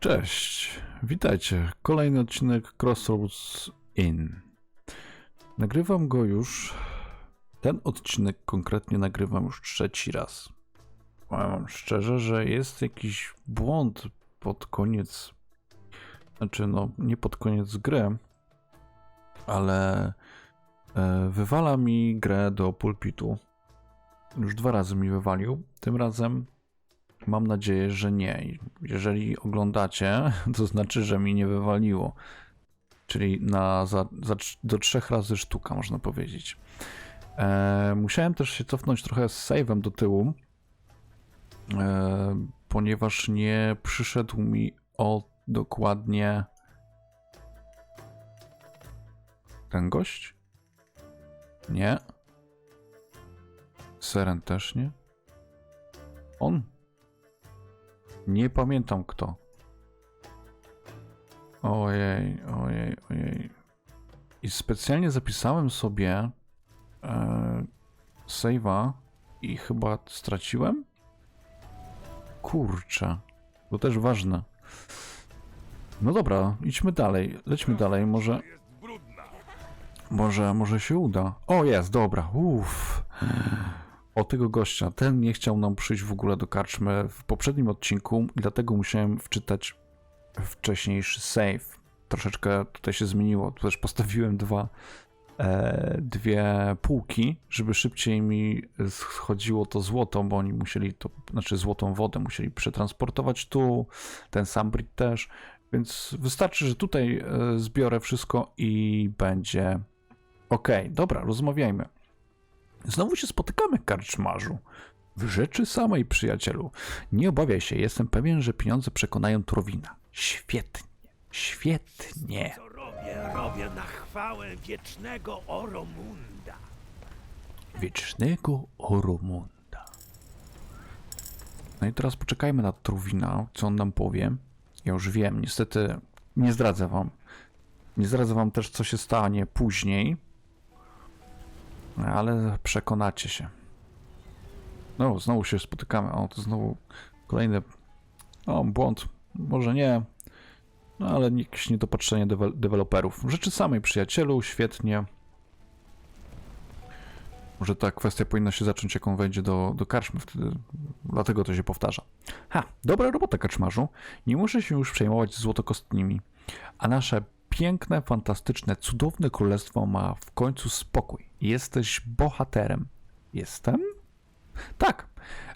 Cześć, witajcie. Kolejny odcinek Crossroads Inn. Nagrywam go już. Ten odcinek konkretnie nagrywam już trzeci raz. Powiem szczerze, że jest jakiś błąd pod koniec. Znaczy, no, nie pod koniec gry, ale e, wywala mi grę do pulpitu. Już dwa razy mi wywalił. Tym razem Mam nadzieję, że nie. Jeżeli oglądacie, to znaczy, że mi nie wywaliło. Czyli na, za, za, do trzech razy sztuka, można powiedzieć. E, musiałem też się cofnąć trochę z save'em do tyłu, e, ponieważ nie przyszedł mi o dokładnie ten gość? Nie. Seren też nie. On? Nie pamiętam kto. Ojej, ojej, ojej. I specjalnie zapisałem sobie e, save'a i chyba straciłem? Kurczę. To też ważne. No dobra, idźmy dalej. Lećmy dalej, może... Może, może się uda. O, jest, dobra. Uff o tego gościa. Ten nie chciał nam przyjść w ogóle do karczmy w poprzednim odcinku, i dlatego musiałem wczytać wcześniejszy save. Troszeczkę tutaj się zmieniło. Tu też postawiłem dwa, e, dwie półki, żeby szybciej mi schodziło to złoto, bo oni musieli to, znaczy złotą wodę musieli przetransportować tu, ten sam Brit też, więc wystarczy, że tutaj e, zbiorę wszystko i będzie ok. Dobra, rozmawiajmy. Znowu się spotykamy, karczmarzu. W rzeczy samej, przyjacielu. Nie obawiaj się, jestem pewien, że pieniądze przekonają Turowina. Świetnie, świetnie. Co robię, robię na chwałę wiecznego Oromunda. Wiecznego Oromunda. No i teraz poczekajmy na Turowina, co on nam powie. Ja już wiem, niestety nie zdradzę wam. Nie zdradzę wam też, co się stanie później, ale przekonacie się. No, znowu się spotykamy. O, to znowu kolejny o, błąd. Może nie, no ale jakieś niedopatrzenie dewe deweloperów. Rzeczy samej, przyjacielu, świetnie. Może ta kwestia powinna się zacząć, jak on wejdzie do, do karczmy, wtedy, dlatego to się powtarza. Ha, dobra robota, kaczmarzu. Nie muszę się już przejmować złotokostnimi, a nasze piękne, fantastyczne, cudowne królestwo ma w końcu spokój. Jesteś bohaterem. Jestem? Tak,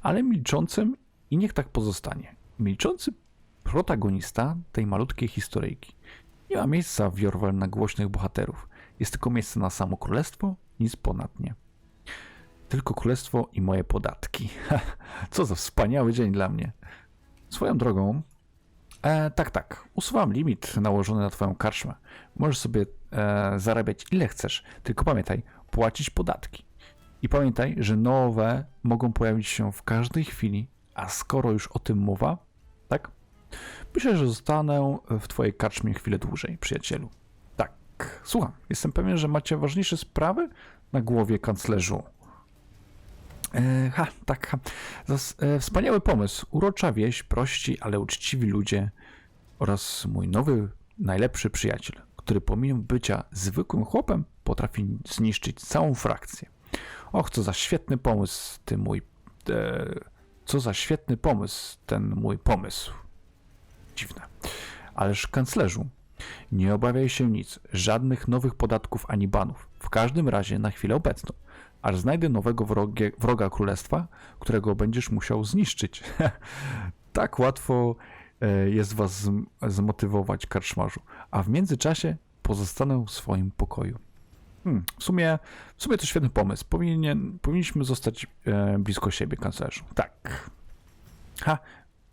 ale milczącym i niech tak pozostanie. Milczący protagonista tej malutkiej historyjki. Nie ma miejsca w Jorwal na głośnych bohaterów. Jest tylko miejsce na samo królestwo, nic ponad nie. Tylko królestwo i moje podatki. Co za wspaniały dzień dla mnie. Swoją drogą, E, tak, tak. Usuwam limit nałożony na Twoją karczmę. Możesz sobie e, zarabiać ile chcesz, tylko pamiętaj, płacić podatki. I pamiętaj, że nowe mogą pojawić się w każdej chwili, a skoro już o tym mowa, tak? Myślę, że zostanę w Twojej karczmie chwilę dłużej, przyjacielu. Tak, słucham. Jestem pewien, że macie ważniejsze sprawy na głowie, kanclerzu. E, ha, tak, ha. E, wspaniały pomysł. Urocza wieś, prości, ale uczciwi ludzie oraz mój nowy, najlepszy przyjaciel, który pomimo bycia zwykłym chłopem potrafi zniszczyć całą frakcję. Och, co za świetny pomysł, ty mój... E, co za świetny pomysł, ten mój pomysł. Dziwne. Ależ kanclerzu, nie obawiaj się nic, żadnych nowych podatków ani banów. W każdym razie na chwilę obecną aż znajdę nowego wrogie, wroga królestwa, którego będziesz musiał zniszczyć. tak łatwo e, jest was zmotywować, karczmarzu. A w międzyczasie pozostanę w swoim pokoju. Hmm, w, sumie, w sumie to świetny pomysł. Powinien, powinniśmy zostać e, blisko siebie, kanclerzu. Tak. Ha,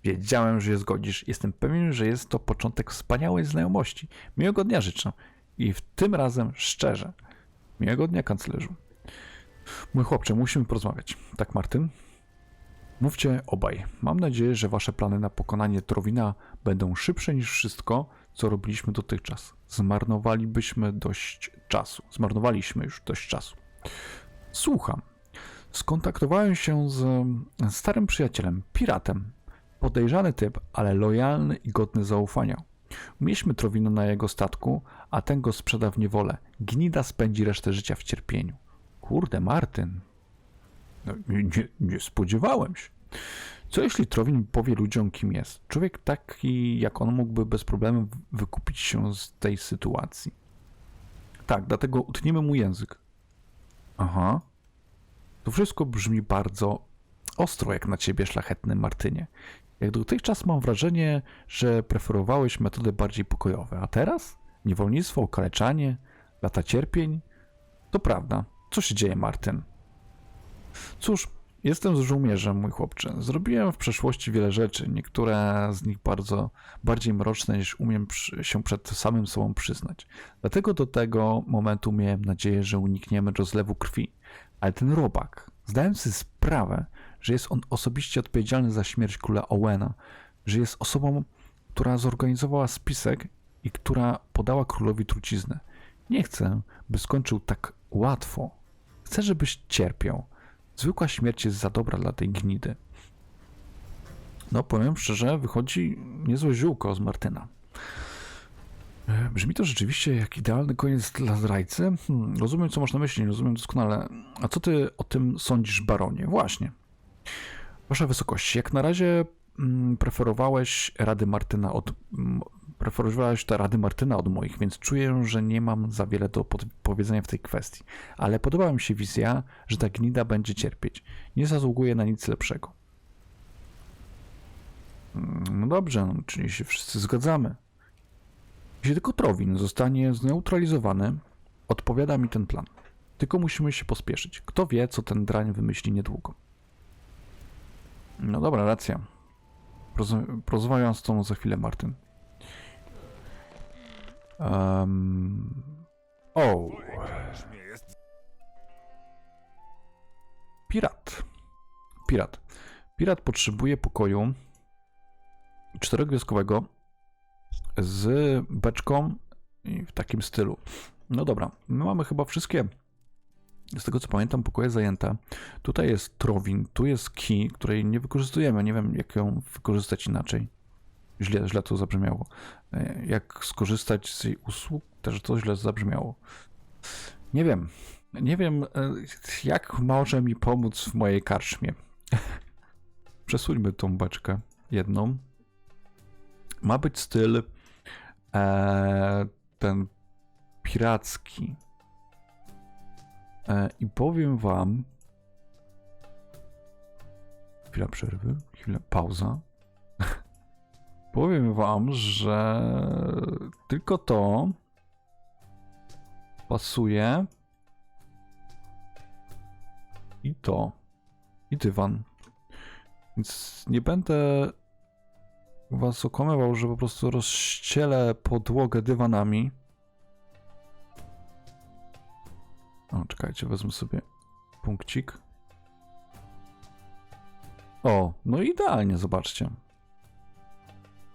wiedziałem, że się zgodzisz. Jestem pewien, że jest to początek wspaniałej znajomości. Miłego dnia życzę. I w tym razem szczerze. Miłego dnia, kanclerzu. Mój chłopcze, musimy porozmawiać. Tak, Martyn? Mówcie obaj. Mam nadzieję, że wasze plany na pokonanie Trowina będą szybsze niż wszystko, co robiliśmy dotychczas. Zmarnowalibyśmy dość czasu. Zmarnowaliśmy już dość czasu. Słucham. Skontaktowałem się z starym przyjacielem, piratem. Podejrzany typ, ale lojalny i godny zaufania. Umieśmy Trowino na jego statku, a ten go sprzeda w niewolę. Gnida spędzi resztę życia w cierpieniu. Kurde, Martyn. No, nie, nie, nie spodziewałem się. Co jeśli Trowin powie ludziom, kim jest? Człowiek taki jak on mógłby bez problemu wykupić się z tej sytuacji. Tak, dlatego utniemy mu język. Aha. To wszystko brzmi bardzo ostro jak na ciebie, szlachetny Martynie. Jak dotychczas mam wrażenie, że preferowałeś metody bardziej pokojowe, a teraz? Niewolnictwo, okaleczanie, lata cierpień? To prawda. Co się dzieje, Martyn? Cóż, jestem z żołnierzem, mój chłopcze. Zrobiłem w przeszłości wiele rzeczy, niektóre z nich bardzo bardziej mroczne niż umiem się przed samym sobą przyznać. Dlatego do tego momentu miałem nadzieję, że unikniemy rozlewu krwi. Ale ten robak, zdałem sobie sprawę, że jest on osobiście odpowiedzialny za śmierć króla Owena, że jest osobą, która zorganizowała spisek i która podała królowi truciznę. Nie chcę, by skończył tak łatwo. Chcę, żebyś cierpiał. Zwykła śmierć jest za dobra dla tej gnidy. No, powiem szczerze, wychodzi niezłe ziółko z Martyna. E, Brzmi to rzeczywiście jak idealny koniec dla zdrajcy. Hmm, rozumiem, co masz na myśli, rozumiem doskonale. A co ty o tym sądzisz, baronie? Właśnie. Wasza wysokość, jak na razie mm, preferowałeś rady Martyna od. Preferowałeś te rady Martyna od moich, więc czuję, że nie mam za wiele do powiedzenia w tej kwestii. Ale podoba mi się wizja, że ta gnida będzie cierpieć. Nie zasługuje na nic lepszego. Mm, No dobrze, no, czyli się wszyscy zgadzamy. Jeśli tylko Trowin zostanie zneutralizowany, odpowiada mi ten plan. Tylko musimy się pospieszyć. Kto wie, co ten drań wymyśli niedługo. No dobra, racja. Porozma- Porozmawiam z tą za chwilę, Martyn. Um... O, pirat. Pirat. Pirat potrzebuje pokoju czterogwiazdkowego z beczką i w takim stylu. No dobra, my mamy chyba wszystkie, z tego co pamiętam, pokoje zajęte. Tutaj jest Trowin, tu jest Key, której nie wykorzystujemy. Nie wiem, jak ją wykorzystać inaczej. Źle, źle to zabrzmiało. Jak skorzystać z jej usług, też to źle zabrzmiało. Nie wiem. Nie wiem, e, jak może mi pomóc w mojej karczmie. Przesuńmy tą beczkę jedną. Ma być styl e, ten piracki. E, I powiem wam. Chwila przerwy, chwila pauza. Powiem wam, że tylko to pasuje. I to. I dywan. Więc nie będę was okłamywał, że po prostu rozścielę podłogę dywanami. O, czekajcie, wezmę sobie punkcik. O, no idealnie, zobaczcie.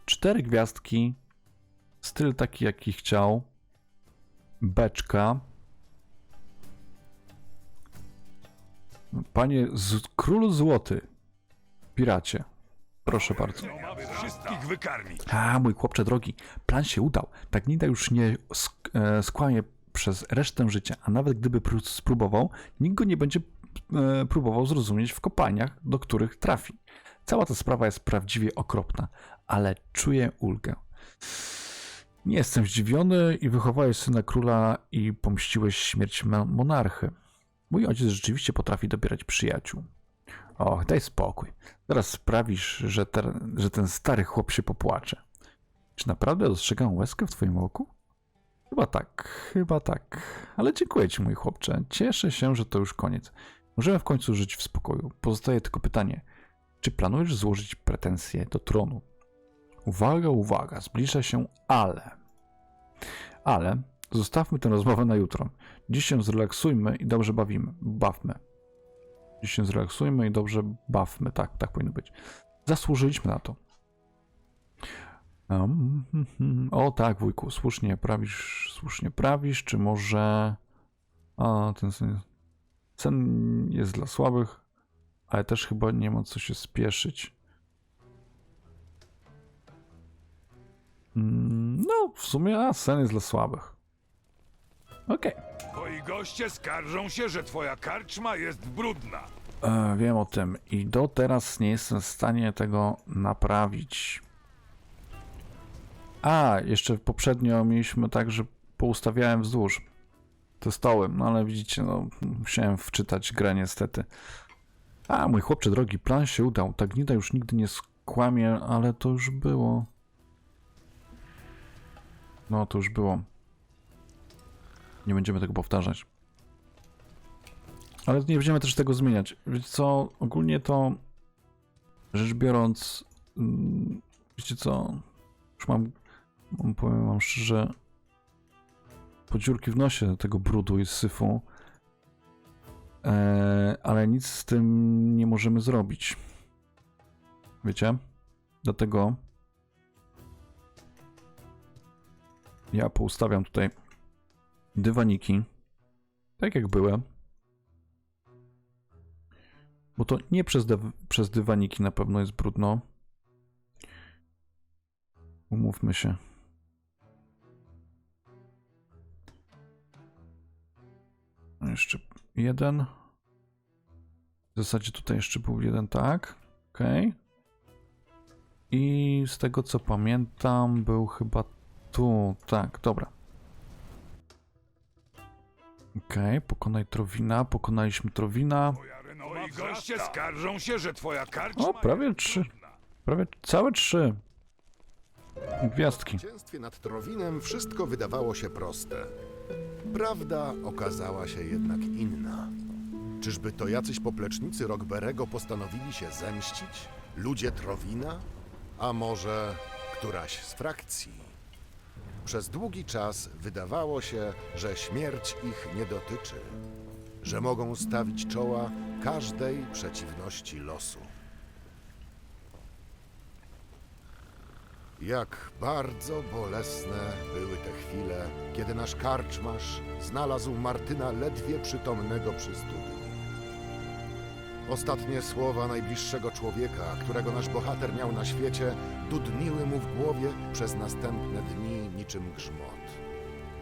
Cztery gwiazdki. Styl taki, jaki chciał. Beczka. Panie z królu złoty. Piracie. Proszę bardzo. Wszystkich. A, mój chłopcze drogi, plan się udał. Ta gnida już nie sk- e, skłamie przez resztę życia, a nawet gdyby pró- spróbował, nikt go nie będzie e, próbował zrozumieć w kopalniach, do których trafi. Cała ta sprawa jest prawdziwie okropna, ale czuję ulgę. Nie jestem zdziwiony i wychowałeś syna króla i pomściłeś śmierć monarchy. Mój ojciec rzeczywiście potrafi dobierać przyjaciół. Och, daj spokój. Zaraz sprawisz, że, że ten stary chłop się popłacze. Czy naprawdę dostrzegam łezkę w twoim oku? Chyba tak, chyba tak. Ale dziękuję ci, mój chłopcze. Cieszę się, że to już koniec. Możemy w końcu żyć w spokoju. Pozostaje tylko pytanie. Czy planujesz złożyć pretensje do tronu? Uwaga, uwaga, zbliża się ale. Ale zostawmy tę rozmowę na jutro. Dziś się zrelaksujmy i dobrze bawimy. Bawmy. Dziś się zrelaksujmy i dobrze bawmy. Tak, tak powinno być. Zasłużyliśmy na to. Um, o tak, wujku, słusznie prawisz, słusznie prawisz, czy może... A, ten sen, sen jest dla słabych, ale też chyba nie ma co się spieszyć. Mm, No, w sumie, a sen jest dla słabych. Okej. Twoi goście skarżą się, że twoja karczma jest brudna. E, Wiem o tym i do teraz nie jestem w stanie tego naprawić. A, jeszcze poprzednio mieliśmy tak, że poustawiałem wzdłuż te stoły, no ale widzicie, no musiałem wczytać grę niestety. A, mój chłopcze drogi, plan się udał. Ta gnida już nigdy nie skłamie, ale to już było. No, to już było. Nie będziemy tego powtarzać. Ale nie będziemy też tego zmieniać. Wiecie co, ogólnie to rzecz biorąc, mm, wiecie co, już mam, mam powiem wam szczerze, podziurki w nosie tego brudu i syfu, ale nic z tym nie możemy zrobić. Wiecie? Dlatego ja poustawiam tutaj dywaniki, tak jak były. Bo to nie przez, przez dywaniki na pewno jest brudno. Umówmy się. Jeszcze jeden. W zasadzie tutaj jeszcze był jeden, tak. Okej. I z tego co pamiętam, był chyba tu. Tak, dobra. Okej, pokonaj Trowina. Pokonaliśmy Trowina. Twoi goście skarżą się, że twoja O, prawie trzy. Prawie całe trzy. Gwiazdki. W nad Trowinem wszystko wydawało się proste. Prawda okazała się jednak inna. Czyżby to jacyś poplecznicy Rockberego postanowili się zemścić? Ludzie Trowina? A może któraś z frakcji? Przez długi czas wydawało się, że śmierć ich nie dotyczy, że mogą stawić czoła każdej przeciwności losu. Jak bardzo bolesne były te chwile, kiedy nasz karczmarz znalazł Martyna ledwie przytomnego przy studni. Ostatnie słowa najbliższego człowieka, którego nasz bohater miał na świecie, dudniły mu w głowie przez następne dni niczym grzmot.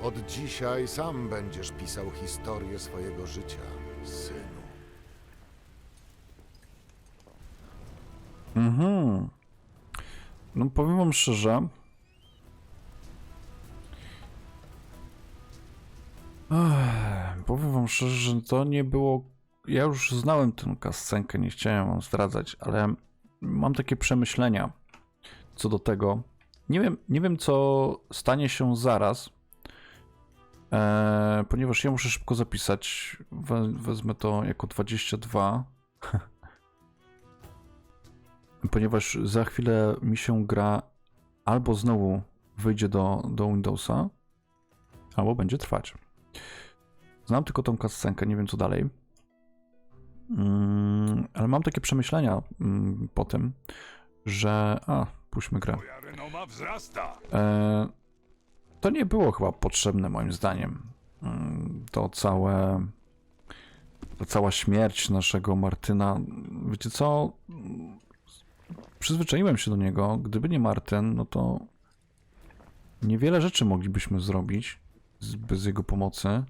Od dzisiaj sam będziesz pisał historię swojego życia, synu. Mhm. No powiem wam szczerze. Powiem wam szczerze, że to nie było. Ja już znałem tę kascenkę, nie chciałem wam zdradzać, ale mam takie przemyślenia co do tego. Nie wiem, nie wiem co stanie się zaraz, e, ponieważ ja muszę szybko zapisać. We, wezmę to jako 22 ponieważ za chwilę mi się gra albo znowu wyjdzie do, do Windowsa, albo będzie trwać. Znam tylko tą kascenkę, nie wiem co dalej. Mm, ale mam takie przemyślenia mm, po tym, że. A, puśćmy grę. E, to nie było chyba potrzebne moim zdaniem. Mm, To całe. Ta cała śmierć naszego Martyna. Wiecie co? Przyzwyczaiłem się do niego. Gdyby nie Martyn, no to niewiele rzeczy moglibyśmy zrobić bez jego pomocy.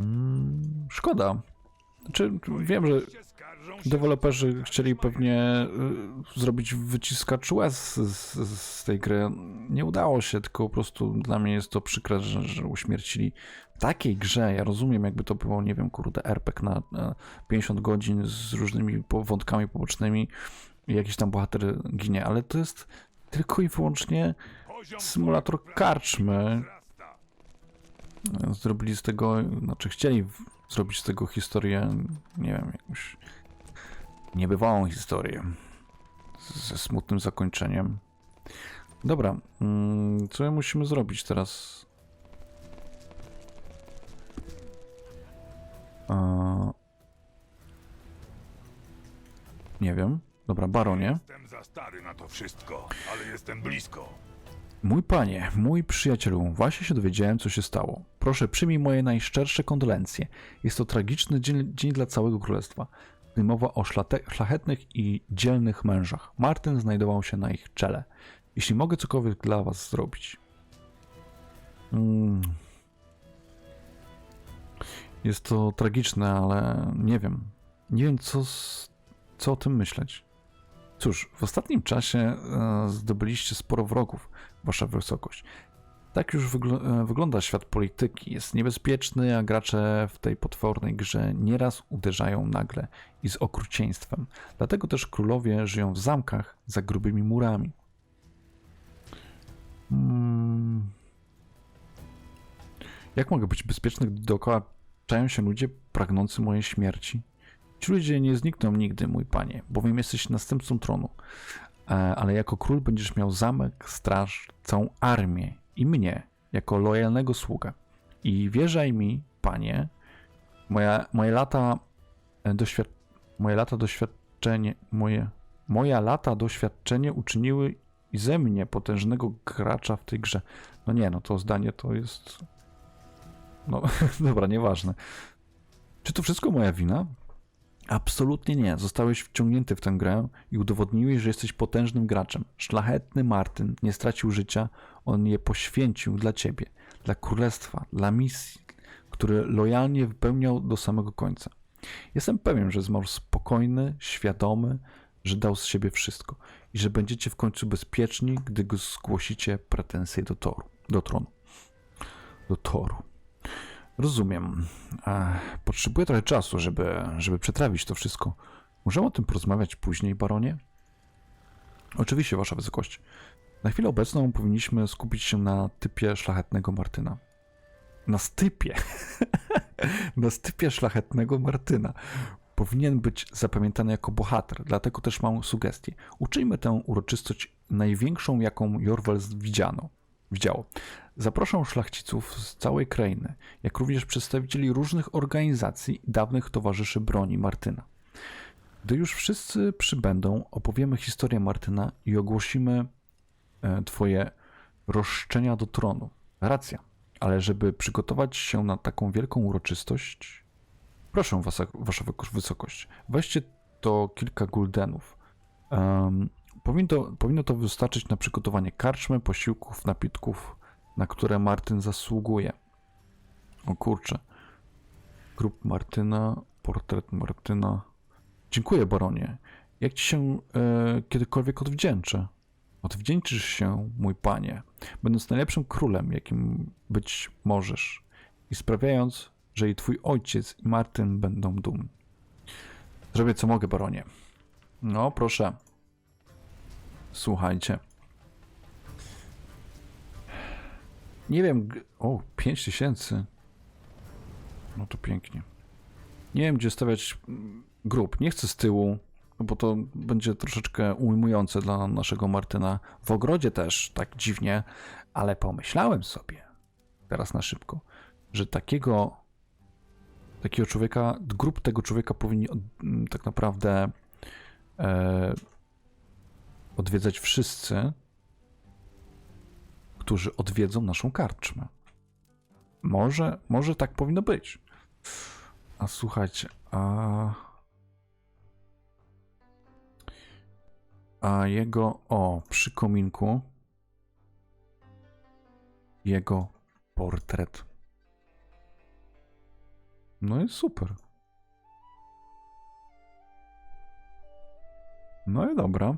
Mm, szkoda. Znaczy, wiem, że Deweloperzy chcieli pewnie y, zrobić wyciskacz łez z, z, tej gry. Nie udało się, tylko po prostu dla mnie jest to przykre, że, że uśmiercili w takiej grze. Ja rozumiem, jakby to było, nie wiem, kurde, RPG na, na 50 godzin z różnymi wątkami pobocznymi i jakiś tam bohater ginie, ale to jest tylko i wyłącznie symulator karczmy. Zrobili z tego, znaczy chcieli zrobić z tego historię, nie wiem, jakąś niebywałą historię ze smutnym zakończeniem. Dobra, mm, co my musimy zrobić teraz? Nie wiem. Dobra, baronie. Jestem za stary na to wszystko, ale jestem blisko. Mój panie, mój przyjacielu, właśnie się dowiedziałem, co się stało. Proszę, przyjmij moje najszczersze kondolencje. Jest to tragiczny dzień, dzień dla całego królestwa. Gdy mowa o szlachetnych i dzielnych mężach. Martin znajdował się na ich czele. Jeśli mogę cokolwiek dla was zrobić. Mm. Jest to tragiczne, ale nie wiem. Nie wiem, co, co o tym myśleć. Cóż, w ostatnim czasie e, zdobyliście sporo wrogów, Wasza Wysokość. Tak już wygl- e, wygląda świat polityki. Jest niebezpieczny, a gracze w tej potwornej grze nieraz uderzają nagle i z okrucieństwem. Dlatego też królowie żyją w zamkach za grubymi murami. Hmm. Jak mogę być bezpieczny, gdy dookoła czają się ludzie pragnący mojej śmierci? Ci ludzie nie znikną nigdy, mój panie, bowiem jesteś następcą tronu. E, Ale jako król będziesz miał zamek, straż, całą armię i mnie, jako lojalnego sługę. I wierzaj mi, panie, moja, moje lata e, doświad... moje lata doświadczenie, moje, moja lata doświadczenie uczyniły ze mnie potężnego gracza w tej grze. No nie, no to zdanie to jest... No, dobra, nieważne. Czy to wszystko moja wina? Absolutnie nie. Zostałeś wciągnięty w tę grę i udowodniłeś, że jesteś potężnym graczem. Szlachetny Martyn nie stracił życia, on je poświęcił dla ciebie, dla królestwa, dla misji, który lojalnie wypełniał do samego końca. Jestem pewien, że zmarł spokojny, świadomy, że dał z siebie wszystko i że będziecie w końcu bezpieczni, gdy zgłosicie pretensje do toru, do tronu. Do toru. Rozumiem. E, Potrzebuję trochę czasu, żeby, żeby przetrawić to wszystko. Możemy o tym porozmawiać później, baronie? Oczywiście, Wasza Wysokość. Na chwilę obecną powinniśmy skupić się na typie szlachetnego Martyna. Na stypie. na stypie szlachetnego Martyna. Powinien być zapamiętany jako bohater, dlatego też mam sugestię. Uczyjmy tę uroczystość największą, jaką Jorwel widziano. Widziało. Zaproszę szlachciców z całej krainy, jak również przedstawicieli różnych organizacji i dawnych towarzyszy broni Martyna. Gdy już wszyscy przybędą, opowiemy historię Martyna i ogłosimy e, Twoje roszczenia do tronu. Racja, ale żeby przygotować się na taką wielką uroczystość, proszę was, Wasza Wysokość, weźcie to kilka guldenów. Em, powinno, powinno to wystarczyć na przygotowanie karczmy, posiłków, napitków, na które Martyn zasługuje. O kurczę. Grup Martyna, portret Martyna. Dziękuję, baronie. Jak ci się e, kiedykolwiek odwdzięczę? Odwdzięczysz się, mój panie, będąc najlepszym królem, jakim być możesz i sprawiając, że i twój ojciec i Martyn będą dumni. Zrobię co mogę, baronie. No, proszę. Słuchajcie. Nie wiem. O, 5 tysięcy. No to pięknie. Nie wiem, gdzie stawiać mm, grób. Nie chcę z tyłu, no bo to będzie troszeczkę ujmujące dla naszego Martyna. W ogrodzie też tak dziwnie, ale pomyślałem sobie teraz na szybko, że takiego takiego człowieka, grób tego człowieka powinni od, m, tak naprawdę e, odwiedzać wszyscy, którzy odwiedzą naszą karczmę. Może, może tak powinno być. A słuchajcie, a. A jego. O, przy kominku. Jego portret. No i super. No i dobra.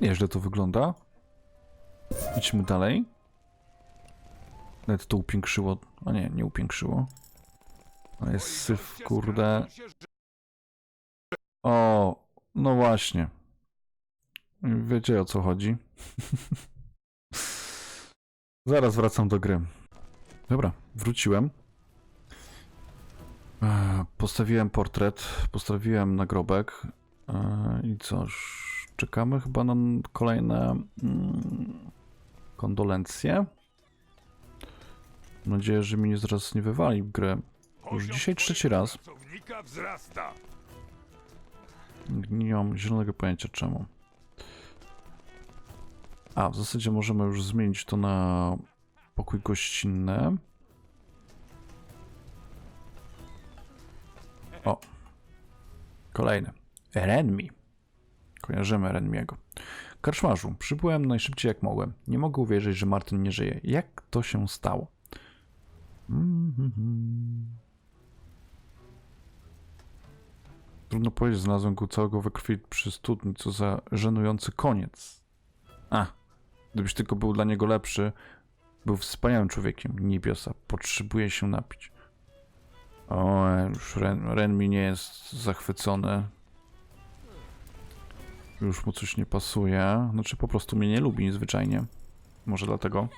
Nieźle to wygląda. Idźmy dalej. Nawet to upiększyło. A nie, nie upiększyło. A jest syf, kurde. O, no właśnie. Wiecie o co chodzi. Zaraz wracam do gry. Dobra, wróciłem. E, Postawiłem portret, postawiłem nagrobek. E, I cóż, czekamy chyba na kolejne mm, kondolencje. Mam nadzieję, że mi nie zaraz nie wywali w grę. Już dzisiaj trzeci raz. Nie mam zielonego pojęcia czemu. A, w zasadzie możemy już zmienić to na pokój gościnny. O. Kolejny. Renmi. Kojarzymy Renmiego. Karczmarzu, przybyłem najszybciej jak mogłem. Nie mogę uwierzyć, że Martin nie żyje. Jak to się stało? Mhm. Trudno powiedzieć, znalazłem go całego we krwi przy studni, co za żenujący koniec. A, gdybyś tylko był dla niego lepszy, był wspaniałym człowiekiem, niebiosa, potrzebuje się napić. O, już Ren, nie jest zachwycony. Już mu coś nie pasuje. Znaczy po prostu mnie nie lubi zwyczajnie. Może dlatego.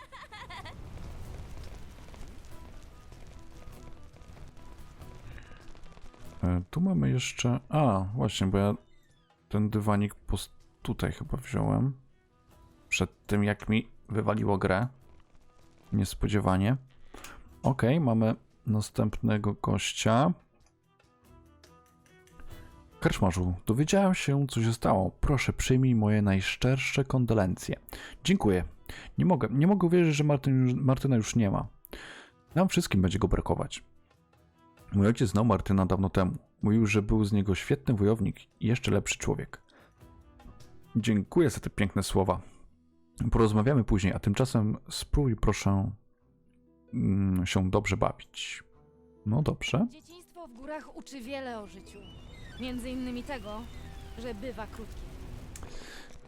E, tu mamy jeszcze... A, właśnie, bo ja ten dywanik pos... tutaj chyba wziąłem. Przed tym jak mi wywaliło grę. Niespodziewanie. Okej, mamy następnego gościa. Karczmarzu, dowiedziałem się, co się stało. Proszę, przyjmij moje najszczersze kondolencje. Dziękuję. Nie mogę, nie mogę uwierzyć, że Martyn, Martyna już nie ma. Nam wszystkim będzie go brakować. Mój ojciec znał Martyna dawno temu. Mówił, że był z niego świetny wojownik i jeszcze lepszy człowiek. Dziękuję za te piękne słowa. Porozmawiamy później, a tymczasem spróbuj proszę mm, się dobrze bawić. No dobrze. Dzieciństwo w górach uczy wiele o życiu. Między innymi tego, że bywa krótkie.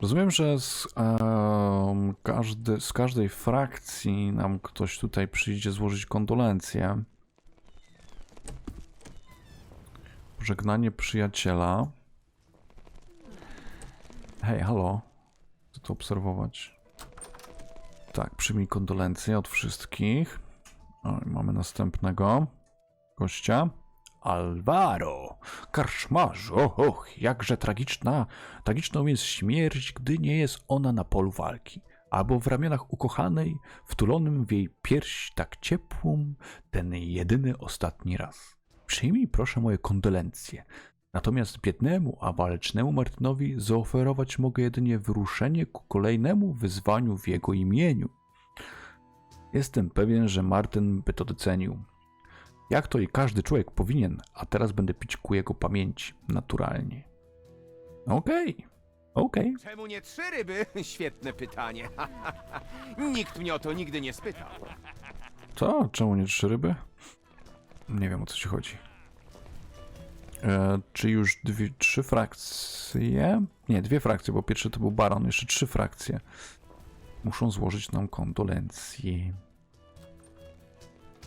Rozumiem, że z, em, każdy, z każdej frakcji nam ktoś tutaj przyjdzie złożyć kondolencje. Pożegnanie przyjaciela. Hej, halo. Chcę to obserwować. Tak, przyjmij kondolencje od wszystkich. O, mamy następnego gościa. Alvaro, karczmarzu, och, jakże tragiczna Tragiczną jest śmierć, gdy nie jest ona na polu walki, albo w ramionach ukochanej, wtulonym w jej pierś tak ciepłą, ten jedyny ostatni raz. Przyjmij proszę moje kondolencje. Natomiast biednemu, a walecznemu Martynowi zaoferować mogę jedynie wyruszenie ku kolejnemu wyzwaniu w jego imieniu. Jestem pewien, że Martyn by to docenił. Jak to i każdy człowiek powinien, a teraz będę pić ku jego pamięci, naturalnie. Okej, okej. Czemu nie trzy ryby? Świetne pytanie. Nikt mnie o to nigdy nie spytał. To? Czemu nie trzy ryby? Nie wiem o co ci chodzi. E, czy już dwie, trzy frakcje? Nie, dwie frakcje, bo pierwszy to był Baron, jeszcze trzy frakcje. Muszą złożyć nam kondolencje.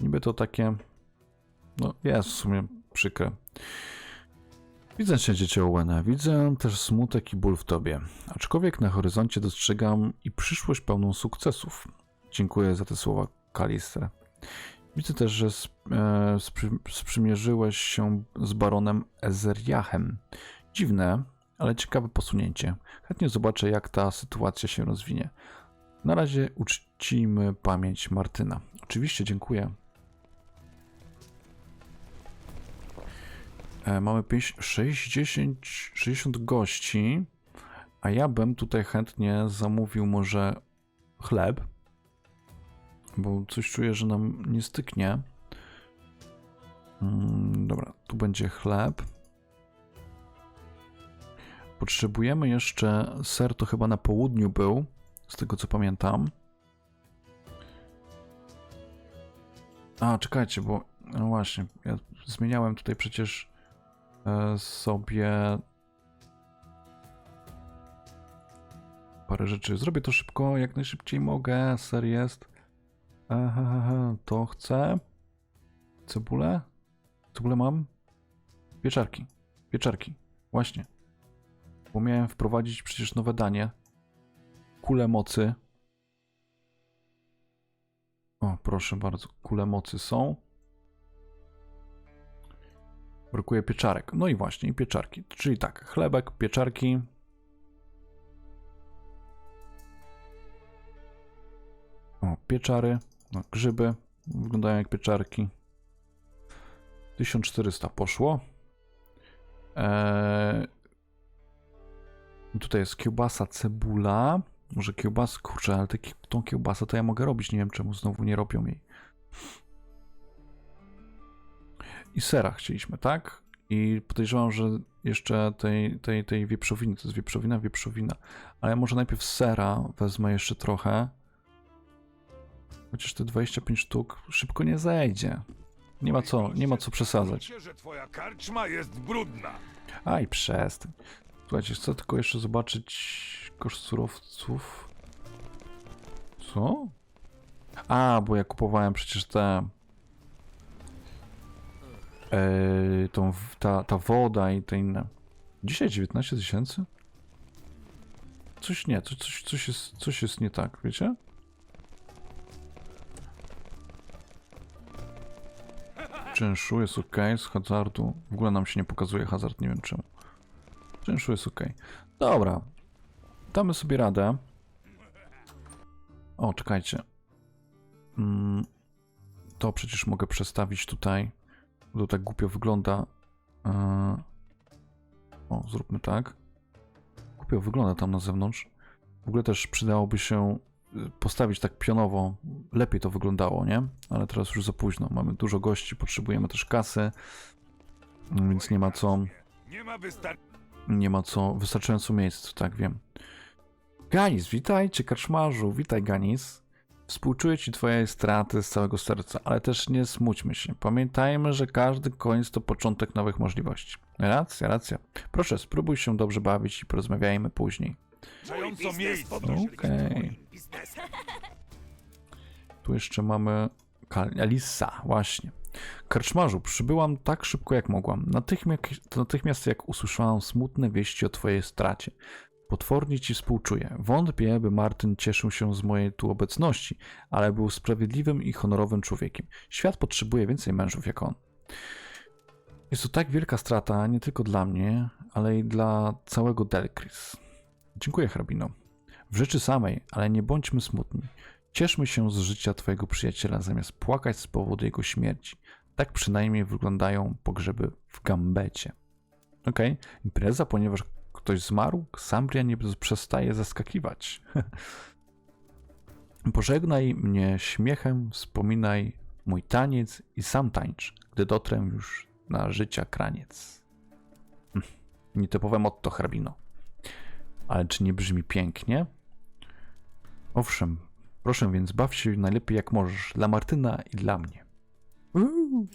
Niby to takie. No, jest w sumie przykre. Widzę cię, dziecię Owena. Widzę też smutek i ból w tobie. Aczkolwiek na horyzoncie dostrzegam i przyszłość pełną sukcesów. Dziękuję za te słowa, Kalister. Widzę też, że e, sprzy- sprzymierzyłeś się z baronem Ezeriachem. Dziwne, ale ciekawe posunięcie. Chętnie zobaczę, jak ta sytuacja się rozwinie. Na razie uczcimy pamięć Martyna. Oczywiście, dziękuję. Mamy 5, 60, 60 gości, a ja bym tutaj chętnie zamówił może chleb, bo coś czuję, że nam nie styknie. Mm, dobra, tu będzie chleb. Potrzebujemy jeszcze ser, to chyba na południu był, z tego co pamiętam. A, czekajcie, bo no właśnie, ja zmieniałem tutaj przecież e, sobie parę rzeczy. Zrobię to szybko, jak najszybciej mogę. Ser jest. Aha, to chcę. Cebulę? Cebulę mam? Pieczarki. Pieczarki. Właśnie. Bo miałem wprowadzić przecież nowe danie. Kule mocy. O, proszę bardzo. Kule mocy są. Brakuje pieczarek. No i właśnie, i pieczarki. Czyli tak, chlebek, pieczarki. O, pieczary, no, grzyby. Wyglądają jak pieczarki. 1400 poszło. Eee, tutaj jest kiełbasa, cebula. Może kiełbasa, kurczę, ale te, tą kiełbasę to ja mogę robić. Nie wiem czemu znowu nie robią jej. I sera chcieliśmy, tak? I podejrzewam, że jeszcze tej, tej, tej wieprzowiny, to jest wieprzowina, wieprzowina. Ale może najpierw sera wezmę jeszcze trochę. Chociaż te 25 sztuk szybko nie zejdzie. Nie ma co, nie ma co przesadzać. Że twoja karczma jest brudna. Aj, przestań. Słuchajcie, chcę tylko jeszcze zobaczyć koszt surowców. Co? A, bo ja kupowałem przecież te... Yy, tą, ta, ta woda i te inne. Dzisiaj 19 tysięcy? Coś nie, coś, coś, coś, jest, coś jest nie tak, wiecie? Czynszu jest ok, z hazardu. W ogóle nam się nie pokazuje hazard, nie wiem czemu. Czynszu jest ok. Dobra. Damy sobie radę. O, czekajcie. Mm, to przecież mogę przestawić tutaj. To tak głupio wygląda. Yy. O, zróbmy tak. Głupio wygląda tam na zewnątrz. W ogóle też przydałoby się y, postawić tak pionowo. Lepiej to wyglądało, nie? Ale teraz już za późno. Mamy dużo gości, potrzebujemy też kasy. Więc nie ma co Nie ma co, wystarczająco miejsc, tak wiem. Ganis, witajcie, karczmarzu, witaj Ganis. Współczuję ci twojej straty z całego serca, ale też nie smućmy się. Pamiętajmy, że każdy koniec to początek nowych możliwości. Racja, racja. Proszę, spróbuj się dobrze bawić i porozmawiajmy później. Zająco miejsce. Okej. Tu jeszcze mamy Kal- Alisa, właśnie. Karczmarzu, przybyłam tak szybko jak mogłam. Natychmiast, natychmiast jak usłyszałam smutne wieści o twojej stracie. Potwornie ci współczuję. Wątpię, by Martyn cieszył się z mojej tu obecności, ale był sprawiedliwym i honorowym człowiekiem. Świat potrzebuje więcej mężów jak on. Jest to tak wielka strata nie tylko dla mnie, ale i dla całego Delcris. Dziękuję, hrabino. W rzeczy samej, ale nie bądźmy smutni. Cieszmy się z życia twojego przyjaciela, zamiast płakać z powodu jego śmierci. Tak przynajmniej wyglądają pogrzeby w Gambecie. Okej, impreza, ponieważ ktoś zmarł, Sambria nie przestaje zaskakiwać. Pożegnaj mnie śmiechem, wspominaj mój taniec i sam tańcz, gdy dotrę już na życia kraniec. Hm, Nietypowe motto hrabino. Ale czy nie brzmi pięknie? Owszem, proszę więc baw się najlepiej jak możesz, dla Martyna i dla mnie. Uuu.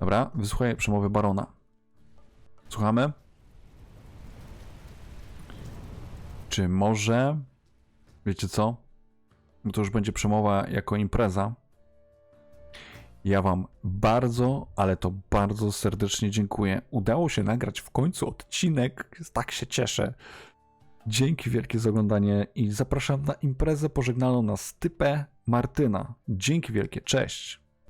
Dobra, wysłuchaj przemowy barona. Słuchamy? Czy może... Wiecie co? Bo to już będzie przemowa jako impreza. Ja wam bardzo, ale to bardzo serdecznie dziękuję. Udało się nagrać w końcu odcinek. Tak się cieszę. Dzięki wielkie za oglądanie i zapraszam na imprezę pożegnalną na stypę Martyna. Dzięki wielkie, cześć.